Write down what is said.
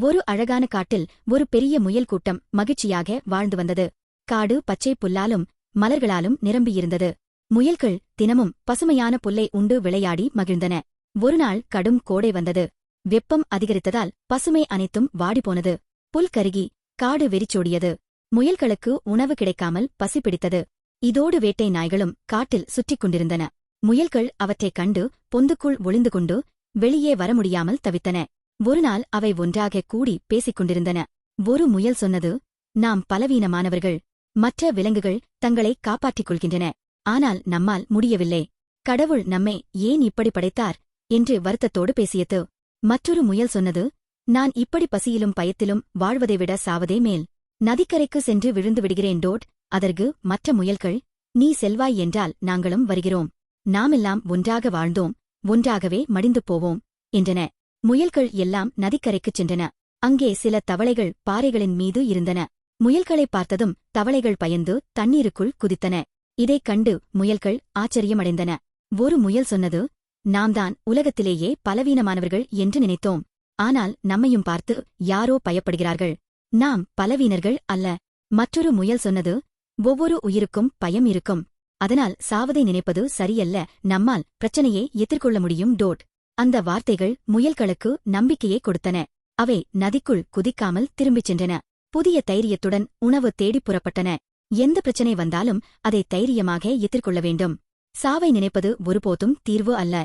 ஒரு அழகான காட்டில் ஒரு பெரிய முயல் கூட்டம் மகிழ்ச்சியாக வாழ்ந்து வந்தது. காடு பச்சை புல்லாலும் மலர்களாலும் நிரம்பியிருந்தது. முயல்கள் தினமும் பசுமையான புல்லை உண்டு விளையாடி மகிழ்ந்தன. ஒருநாள் கடும் கோடை வந்தது. வெப்பம் அதிகரித்ததால் பசுமை அனைத்தும் வாடிப்போனது புல் கருகி காடு வெறிச்சோடியது. முயல்களுக்கு உணவு கிடைக்காமல் பசி பிடித்தது. இதோடு வேட்டை நாய்களும் காட்டில் சுற்றிக் கொண்டிருந்தன. முயல்கள் அவற்றைக் கண்டு பொந்துக்குள் ஒளிந்து கொண்டு வெளியே வர முடியாமல் தவித்தன. ஒருநாள் அவை ஒன்றாக கூடி பேசிக் கொண்டிருந்தன. ஒரு முயல் சொன்னது நாம் பலவீனமானவர்கள். மற்ற விலங்குகள் தங்களை காப்பாற்றிக் கொள்கின்றன. ஆனால் நம்மால் முடியவில்லை. கடவுள் நம்மை ஏன் இப்படி படைத்தார்? என்று வருத்தத்தோடு பேசியது. மற்றொரு முயல் சொன்னது நான் இப்படி பசியிலும் பயத்திலும் வாழ்வதை விட சாவதே மேல். நதிக்கரைக்கு சென்று விழுந்து விடுகிறேன் டோட். அதற்கு மற்ற முயல்கள் நீ செல்வாய் என்றால் நாங்களும் வருகிறோம். நாமெல்லாம் ஒன்றாக வாழ்ந்தோம். ஒன்றாகவே மடிந்து போவோம். என்றன. முயல்கள் எல்லாம் நதிக்கரைக்குச் சென்றன. அங்கே சில தவளைகள் பாறைகளின் மீது இருந்தன. முயல்களைப் பார்த்ததும் தவளைகள் பயந்து தண்ணீருக்குள் குதித்தன. இதைக் கண்டு முயல்கள் ஆச்சரியமடைந்தன. ஒரு முயல் சொன்னது நாம்தான் உலகத்திலேயே பலவீனமானவர்கள் என்று நினைத்தோம். ஆனால் நம்மையும் பார்த்து யாரோ பயப்படுகிறார்கள். நாம் பலவீனர்கள் அல்ல. மற்றொரு முயல் சொன்னது ஒவ்வொரு உயிருக்கும் பயம் இருக்கும். அதனால் சாவதை நினைப்பது சரியல்ல. நம்மால் பிரச்சனையை எதிர்கொள்ள முடியும். டோட். அந்த வார்த்தைகள் முயல்களுக்கு நம்பிக்கையை கொடுத்தன. அவை நதிக்குள் குதிக்காமல் திரும்பிச் சென்றன. புதிய தைரியத்துடன் உணவு தேடிப் புறப்பட்டன. எந்த பிரச்சனை வந்தாலும் அதை தைரியமாக எதிர்கொள்ள வேண்டும். சாவை நினைப்பது ஒருபோதும் தீர்வு அல்ல.